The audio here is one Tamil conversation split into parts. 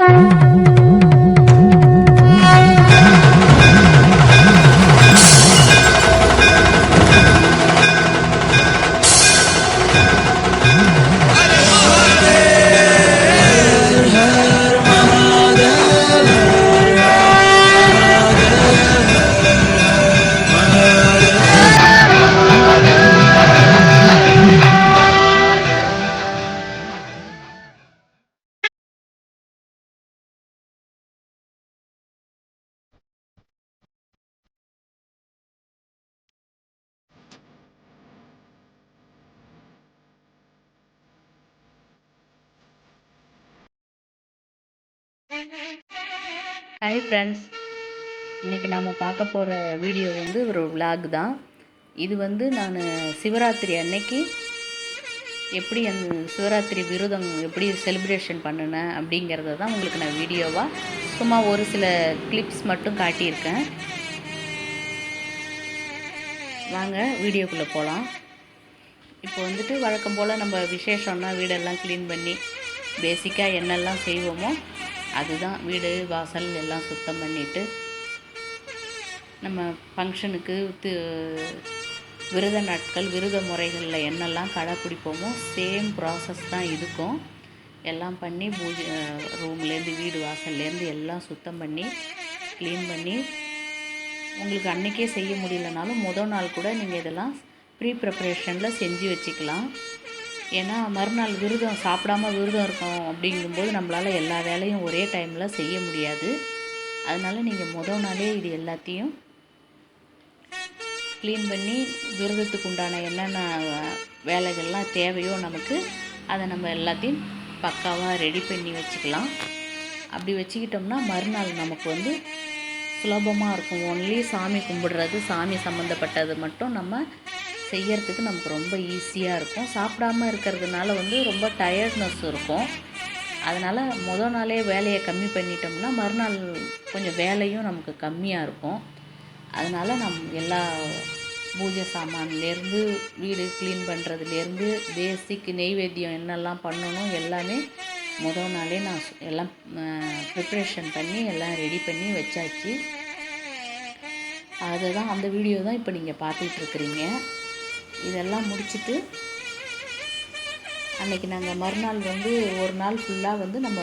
Música ஹாய் ஃப்ரெண்ட்ஸ் இன்றைக்கி நம்ம பார்க்க போகிற வீடியோ வந்து ஒரு விலாக் தான். இது வந்து நான் சிவராத்திரி அன்னைக்கு எப்படி அந்த சிவராத்திரி விரதம் எப்படி செலிப்ரேஷன் பண்ணினேன் அப்படிங்கிறத தான் உங்களுக்கு நான் வீடியோவாக சும்மா ஒரு சில கிளிப்ஸ் மட்டும் காட்டியிருக்கேன். வாங்க வீடியோக்குள்ளே போகலாம் இப்போ வந்துட்டு வழக்கம் போல் நம்ம விசேஷம்னா வீடெல்லாம் க்ளீன் பண்ணி பேசிக்காக என்னெல்லாம் செய்வோமோ அதுதான் வீடு வாசல் எல்லாம் சுத்தம் பண்ணிவிட்டு நம்ம ஃபங்க்ஷனுக்கு து விரத நாட்கள் விரத முறைகளில் என்னெல்லாம் கடைப்பிடிப்போமோ சேம் ப்ராசஸ் தான் இருக்கும் எல்லாம் பண்ணி பூஜை ரூம்லேருந்து வீடு வாசல்லேருந்து எல்லாம் சுத்தம் பண்ணி க்ளீன் பண்ணி உங்களுக்கு அன்றைக்கே செய்ய முடியலனாலும் முதல் நாள் கூட நீங்கள் இதெல்லாம் ப்ரீ ப்ரிப்ரேஷனில் செஞ்சு வச்சுக்கலாம். ஏன்னா மறுநாள் விரதம் சாப்பிடாம விரதம் இருக்கோம் அப்படிங்கும்போது நம்மளால் எல்லா வேலையும் ஒரே டைமில் செய்ய முடியாது. அதனால் நீங்கள் முதல் நாளே இது எல்லாத்தையும் க்ளீன் பண்ணி விரதத்துக்கு உண்டான என்னென்ன வேலைகள்லாம் தேவையோ நமக்கு அதை நம்ம எல்லாத்தையும் பக்காவாக ரெடி பண்ணி வச்சுக்கலாம். அப்படி வச்சுக்கிட்டோம்னா மறுநாள் நமக்கு வந்து சுலபமாக இருக்கும். ஒன்லி சாமி கும்பிடுறது சாமி சம்மந்தப்பட்டது மட்டும் நம்ம செய்யறதுக்கு நமக்கு ரொம்ப ஈஸியாக இருக்கும். சாப்பிடாம இருக்கிறதுனால வந்து ரொம்ப டயர்ட்னஸ் இருக்கும். அதனால் முத நாளே வேலையை கம்மி பண்ணிட்டோம்னா மறுநாள் கொஞ்சம் வேலையும் நமக்கு கம்மியாக இருக்கும். அதனால் நம் எல்லா பூஜை சாமான்லேருந்து வீடு க்ளீன் பண்ணுறதுலேருந்து பேசிக் நெய்வேத்தியம் என்னெல்லாம் பண்ணணும் எல்லாமே முதல் நாளே நான் எல்லாம் ப்ரிப்ரேஷன் பண்ணி எல்லாம் ரெடி பண்ணி வச்சாச்சு. அதுதான் அந்த வீடியோ தான் இப்போ நீங்கள் பார்த்துட்ருக்குறீங்க இதெல்லாம் முடிச்சுட்டு அன்னைக்கு நாங்கள் மறுநாள் வந்து ஒரு நாள் ஃபுல்லாக வந்து நம்ம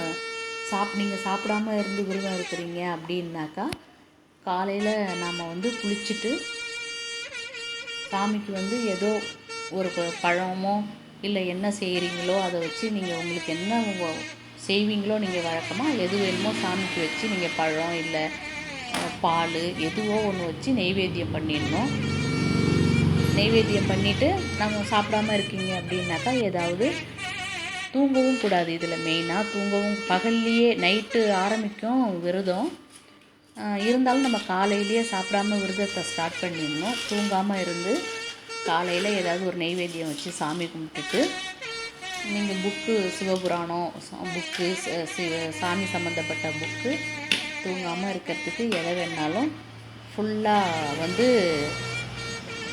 சாப் நீங்கள் சாப்பிடாம இருந்து விரதம் இருக்கிறீங்க அப்படின்னாக்கா காலையில் நாம் வந்து குளிச்சுட்டு சாமிக்கு வந்து ஏதோ ஒரு பழமோ இல்லை என்ன செய்கிறீங்களோ அதை வச்சு நீங்கள் உங்களுக்கு என்ன உங்கள் செய்வீங்களோ நீங்கள் வழக்கமாக எது வேணுமோ சாமிக்கு வச்சு நீங்கள் பழம் இல்லை பால் எதுவோ ஒன்று வச்சு நெய்வேத்தியம் பண்ணிடணும். நெய்வேத்தியம் பண்ணிவிட்டு நம்ம சாப்பிடாம இருக்கீங்க அப்படின்னாக்கா ஏதாவது தூங்கவும் கூடாது. இதில் மெயினாக தூங்கவும் பகல்லையே நைட்டு ஆரம்பிக்கும் விரதம். இருந்தாலும் நம்ம காலையிலேயே சாப்பிடாம விரதத்தை ஸ்டார்ட் பண்ணிடணும். தூங்காமல் இருந்து காலையில் ஏதாவது ஒரு நெய்வேத்தியம் வச்சு சாமி கும்பிட்டுட்டு நீங்கள் புக்கு சிவபுராணம் புக்கு சாமி சம்மந்தப்பட்ட புக்கு தூங்காமல் இருக்கிறதுக்கு எதை வேணாலும் ஃபுல்லாக வந்து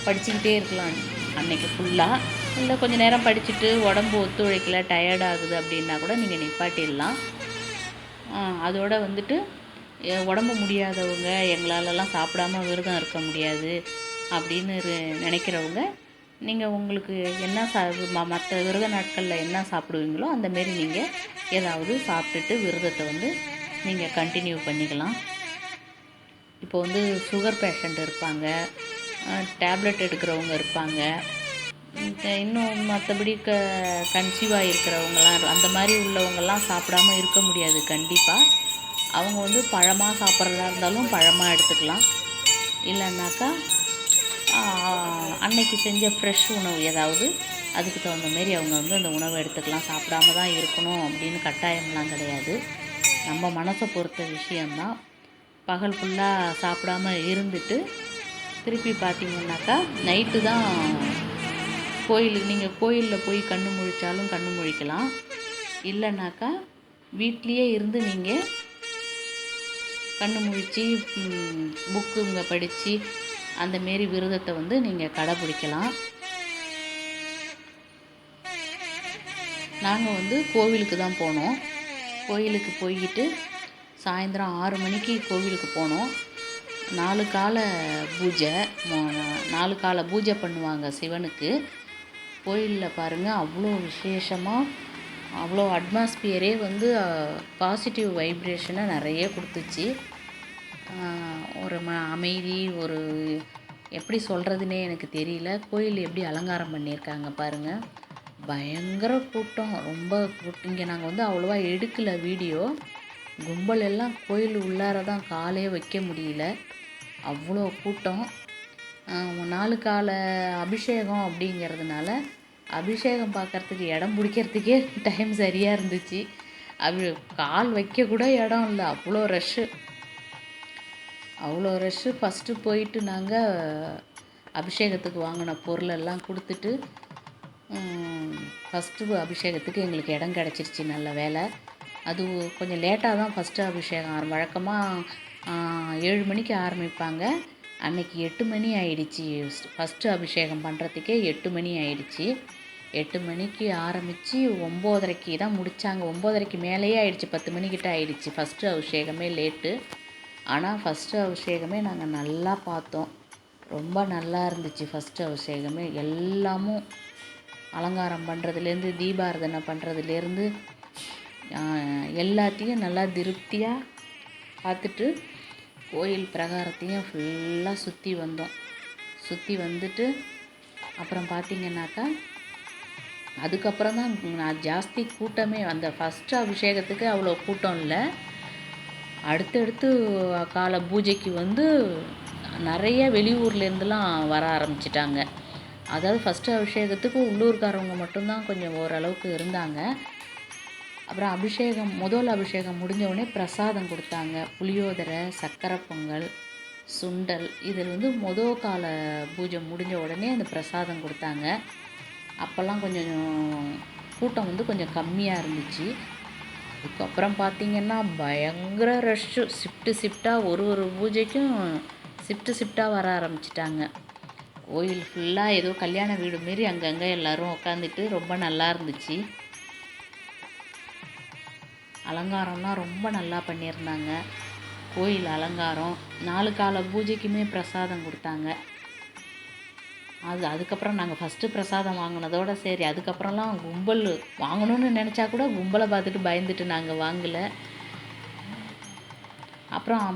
படிச்சுக்கிட்டே இருக்கலாம். அன்னைக்கு ஃபுல்லாக இல்லை கொஞ்சம் நேரம் படிச்சுட்டு உடம்பு ஒத்துழைக்கல டயர்ட் ஆகுது அப்படின்னா கூட நீங்கள் நிப்பாட்டிடலாம். அதோடு அதோட வந்துட்டு உடம்பு முடியாதவங்க எங்களாலலாம் சாப்பிடாம விரதம் இருக்க முடியாது அப்படின்னு நினைக்கிறவங்க நீங்கள் உங்களுக்கு என்ன சா மற்ற விரத நாட்களில் என்ன சாப்பிடுவீங்களோ அந்த மாரி நீங்கள் ஏதாவது சாப்பிட்டுட்டு விரதத்தை வந்து நீங்கள் கண்டினியூ பண்ணிக்கலாம். இப்போ வந்து சுகர் பேஷண்ட் இருப்பாங்க. டேப்லெட் எடுக்கிறவங்க இருப்பாங்க. இன்னும் மற்றபடி க கன்சீவாக இருக்கிறவங்கலாம் அந்த மாதிரி உள்ளவங்கள்லாம் சாப்பிடாம இருக்க முடியாது கண்டிப்பாக அவங்க வந்து பழமாக சாப்பிட்றதா இருந்தாலும் பழமாக எடுத்துக்கலாம். இல்லைன்னாக்கா அன்னைக்கு செஞ்ச ஃப்ரெஷ் உணவு ஏதாவது அதுக்கு தகுந்த மாரி அவங்க வந்து அந்த உணவை எடுத்துக்கலாம். சாப்பிடாம தான் இருக்கணும் அப்படின்னு கட்டாயம்லாம் கிடையாது. நம்ம மனசை பொறுத்த விஷயந்தான் பகல் ஃபுல்லாக சாப்பிடாம இருந்துட்டு திருப்பி பார்த்தீங்கன்னாக்கா நைட்டு தான் கோயிலுக்கு நீங்கள் கோயிலில் போய் கண்ணு முழிச்சாலும் கண்ணு முழிக்கலாம். இல்லைனாக்கா வீட்லேயே இருந்து நீங்கள் கண்ணு முழித்து புக்குங்க படித்து அந்த மாரி விரதத்தை வந்து நீங்கள் கடைப்பிடிக்கலாம் நாங்கள் வந்து கோவிலுக்கு தான் போனோம். கோயிலுக்கு போய்கிட்டு சாயந்தரம் ஆறு மணிக்கு கோவிலுக்கு போனோம். நாலு கால பூஜை நாலு கால பூஜை பண்ணுவாங்க சிவனுக்கு. கோயிலில் பாருங்கள் அவ்வளோ விசேஷமாக அவ்வளோ அட்மாஸ்பியரே வந்து பாசிட்டிவ் வைப்ரேஷனை நிறைய கொடுத்துச்சு. ஒரு ம அமைதி ஒரு எப்படி சொல்கிறதுனே எனக்கு தெரியல. கோயில் எப்படி அலங்காரம் பண்ணியிருக்காங்க பாருங்கள் பயங்கர கூட்டம் ரொம்ப கூட்டம் இங்கே நாங்கள் வந்து அவ்வளோவா எடுக்கல வீடியோ. கும்பல் எல்லாம் கோயில் உள்ளார தான் காலே வைக்க முடியல. அவ்வளோ கூட்டம். நாலு கால அபிஷேகம் அப்படிங்கிறதுனால அபிஷேகம் பார்க்கறதுக்கு இடம் பிடிக்கிறதுக்கே டைம் சரியாக இருந்துச்சு. அபி கால் வைக்கக்கூட இடம் இல்லை. அவ்வளோ ரஷ்ஷு அவ்வளோ ரஷ்ஷு ஃபஸ்ட்டு போயிட்டு நாங்கள் அபிஷேகத்துக்கு வாங்கின பொருளெல்லாம் கொடுத்துட்டு ஃபஸ்ட்டு அபிஷேகத்துக்கு எங்களுக்கு இடம் கிடச்சிருச்சு. நல்ல வேலை அது கொஞ்சம் லேட்டாக தான் ஃபஸ்ட்டு அபிஷேகம் ஆரம் வழக்கமாக ஏழு மணிக்கு ஆரம்பிப்பாங்க. அன்னைக்கு எட்டு மணி ஆயிடுச்சு. ஃபஸ்ட்டு அபிஷேகம் பண்ணுறதுக்கே எட்டு மணி ஆயிடுச்சு. எட்டு மணிக்கு ஆரம்பித்து ஒம்போதரைக்கு தான் முடித்தாங்க ஒம்போதரைக்கு மேலேயே ஆயிடுச்சு. பத்து மணிக்கிட்ட ஆயிடுச்சு. ஃபஸ்ட்டு அபிஷேகமே லேட்டு. ஆனால் ஃபஸ்ட்டு அபிஷேகமே நாங்கள் நல்லா பார்த்தோம். ரொம்ப நல்லா இருந்துச்சு ஃபஸ்ட்டு அபிஷேகமே. எல்லாமும் அலங்காரம் பண்ணுறதுலேருந்து தீபாரதனை பண்ணுறதுலேருந்து எல்லாத்தையும் நல்லா திருப்தியாக பார்த்துட்டு கோயில் பிரகாரத்தையும் ஃபுல்லாக சுற்றி வந்தோம். சுற்றி வந்துட்டு அப்புறம் பார்த்தீங்கன்னாக்கா அதுக்கப்புறம் தான் நான் ஜாஸ்தி கூட்டமே அந்த ஃபஸ்ட்டு அபிஷேகத்துக்கு அவ்வளோ கூட்டம் இல்லை. அடுத்தடுத்து கால பூஜைக்கு வந்து நிறைய வெளியூர்லேருந்துலாம் வர ஆரம்பிச்சிட்டாங்க. அதாவது ஃபஸ்ட்டு அபிஷேகத்துக்கு உள்ளூர்காரவங்க மட்டும்தான் கொஞ்சம் ஓரளவுக்கு இருந்தாங்க. அப்புறம் அபிஷேகம் முதல் அபிஷேகம் முடிஞ்ச உடனே பிரசாதம் கொடுத்தாங்க. புளியோதரை சக்கரை பொங்கல் சுண்டல் இதில் வந்து மொதல் கால பூஜை முடிஞ்ச உடனே அந்த பிரசாதம் கொடுத்தாங்க. அப்போல்லாம் கொஞ்சம் கூட்டம் வந்து கொஞ்சம் கம்மியாக இருந்துச்சு. அதுக்கப்புறம் பார்த்திங்கன்னா பயங்கர ரஷ்ஷு ஷிஃப்ட்டு ஷிஃப்டாக ஒரு ஒரு பூஜைக்கும் ஷிஃப்ட்டு ஷிஃப்டாக வர ஆரம்பிச்சிட்டாங்க. கோயில் ஃபுல்லாக ஏதோ கல்யாண வீடு மாரி அங்கங்கே எல்லாரும் உட்காந்துட்டு ரொம்ப நல்லா இருந்துச்சு. அலங்காரம்லாம் ரொம்ப நல்லா பண்ணியிருந்தாங்க. கோயில் அலங்காரம் நாலு கால பூஜைக்குமே பிரசாதம் கொடுத்தாங்க. அது அதுக்கப்புறம் நாங்கள் ஃபஸ்ட்டு பிரசாதம் வாங்கினதோட சரி அதுக்கப்புறம்லாம் கும்பல் வாங்கணும்னு நினச்சா கூட கும்பலை பார்த்துட்டு பயந்துட்டு நாங்கள் வாங்கலை. அப்புறம்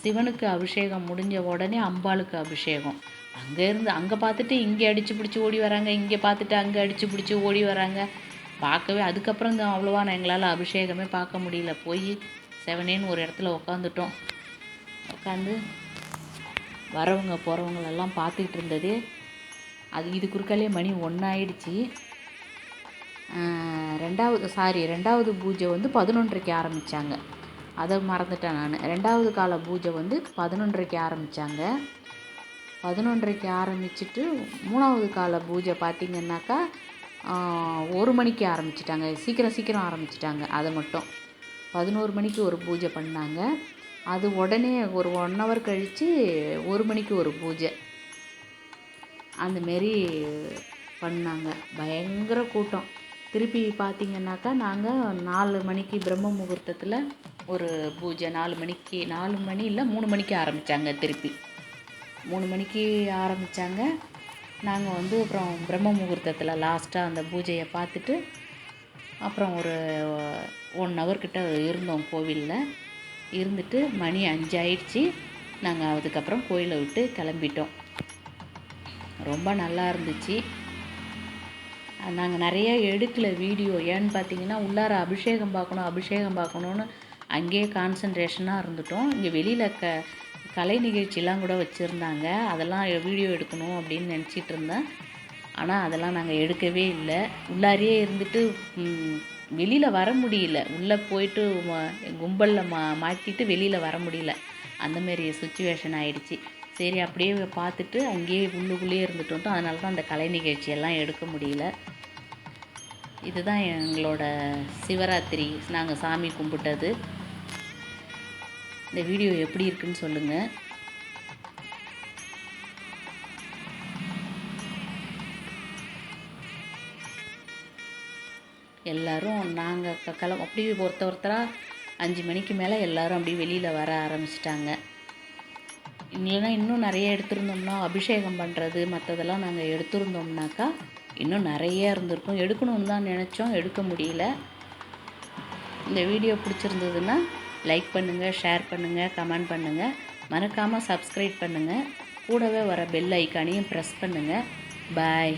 சிவனுக்கு அபிஷேகம் முடிஞ்ச உடனே அம்பாளுக்கு அபிஷேகம். அங்கே இருந்து அங்கே பார்த்துட்டு இங்கே அடித்து பிடிச்சி ஓடி வராங்க இங்கே பார்த்துட்டு அங்கே அடித்து பிடிச்சி ஓடி வராங்க. பார்க்கவே அதுக்கப்புறம் தான் அவ்வளோவா நான் எங்களால் அபிஷேகமே பார்க்க முடியல. போய் செவனேன்னு ஒரு இடத்துல உக்காந்துட்டோம். உட்காந்து வரவங்க போகிறவங்களெல்லாம் பார்த்துக்கிட்டு இருந்தது அது இது குறுக்காலே மணி ஒன்றாயிடுச்சு ரெண்டாவது சாரி ரெண்டாவது பூஜை வந்து பதினொன்றரைக்கு ஆரம்பித்தாங்க அதை மறந்துட்டேன் நான். ரெண்டாவது கால பூஜை வந்து பதினொன்றரைக்கு ஆரம்பித்தாங்க பதினொன்றரைக்கு ஆரம்பிச்சிட்டு மூணாவது கால பூஜை பார்த்திங்கன்னாக்கா ஒரு மணிக்கு ஆரம்பிச்சிட்டாங்க. சீக்கிரம் சீக்கிரம் ஆரம்பிச்சிட்டாங்க. அதை மட்டும். பதினோரு மணிக்கு ஒரு பூஜை பண்ணாங்க. அது உடனே ஒரு ஒன் ஹவர் கழித்து ஒரு மணிக்கு ஒரு பூஜை. அந்த மாரி பண்ணாங்க. பயங்கர கூட்டம். திருப்பி பார்த்தீங்கன்னாக்கா நாங்கள் நாலு மணிக்கு பிரம்ம முகூர்த்தத்தில் ஒரு பூஜை. நாலு மணிக்கு நாலு மணி இல்லை மூணு மணிக்கு ஆரம்பித்தாங்க திருப்பி. மூணு மணிக்கு ஆரம்பித்தாங்க நாங்கள் வந்து அப்புறம் பிரம்ம முகூர்த்தத்தில் லாஸ்ட்டாக அந்த பூஜையை பார்த்துட்டு அப்புறம் ஒரு ஒன் ஹவர் கிட்ட இருந்தோம் கோவிலில். இருந்துட்டு மணி அஞ்சாயிடுச்சு. நாங்கள் அதுக்கப்புறம் கோயிலை விட்டு கிளம்பிட்டோம். ரொம்ப நல்லா இருந்துச்சு. நாங்கள் நிறைய எடுக்கல வீடியோ. ஏன்னு பார்த்தீங்கன்னா உள்ளார அபிஷேகம் பார்க்கணும் அபிஷேகம் பார்க்கணுன்னு அங்கேயே கான்சன்ட்ரேஷனாக இருந்துட்டோம். இங்கே வெளியில் க கலை நிகழ்ச்சிலாம் கூட வச்சுருந்தாங்க. அதெல்லாம் வீடியோ எடுக்கணும் அப்படின்னு நினச்சிட்டு இருந்தேன். ஆனால் அதெல்லாம் நாங்கள் எடுக்கவே இல்லை. உள்ளாரையே இருந்துட்டு வெளியில் வர முடியல. உள்ளே போயிட்டு கும்பலில் மா மாட்டிட்டு வெளியில் வர முடியல. அந்தமாரி சுச்சுவேஷன் ஆயிடுச்சு. சரி அப்படியே பார்த்துட்டு அங்கேயே உள்ளுக்குள்ளேயே இருந்துட்டு வந்தோம் அதனால தான் அந்த கலை நிகழ்ச்சியெல்லாம் எடுக்க முடியல. இதுதான் எங்களோட சிவராத்திரி. நாங்கள் சாமி கும்பிட்டது. இந்த வீடியோ எப்படி இருக்குன்னு சொல்லுங்கள் எல்லோரும் நாங்கள் கிளம்ப அப்படியே ஒருத்த ஒருத்தராக அஞ்சு மணிக்கு மேலே எல்லோரும் அப்படியே வெளியில் வர ஆரம்பிச்சிட்டாங்க. இல்லைன்னா இன்னும் நிறைய எடுத்திருந்தோம்னா அபிஷேகம் பண்ணுறது மற்றதெல்லாம் நாங்கள் எடுத்திருந்தோம்னாக்கா இன்னும் நிறைய இருந்திருக்கும். எடுக்கணும்னு தான் நினச்சோம் எடுக்க முடியல. இந்த வீடியோ பிடிச்சிருந்ததுன்னா லைக் பண்ணுங்கள் ஷேர் பண்ணுங்கள் கமெண்ட் பண்ணுங்கள் மறக்காமல் சப்ஸ்கிரைப் பண்ணுங்கள் கூடவே வர பெல் ஐக்கானையும் ப்ரெஸ் பண்ணுங்கள் பாய்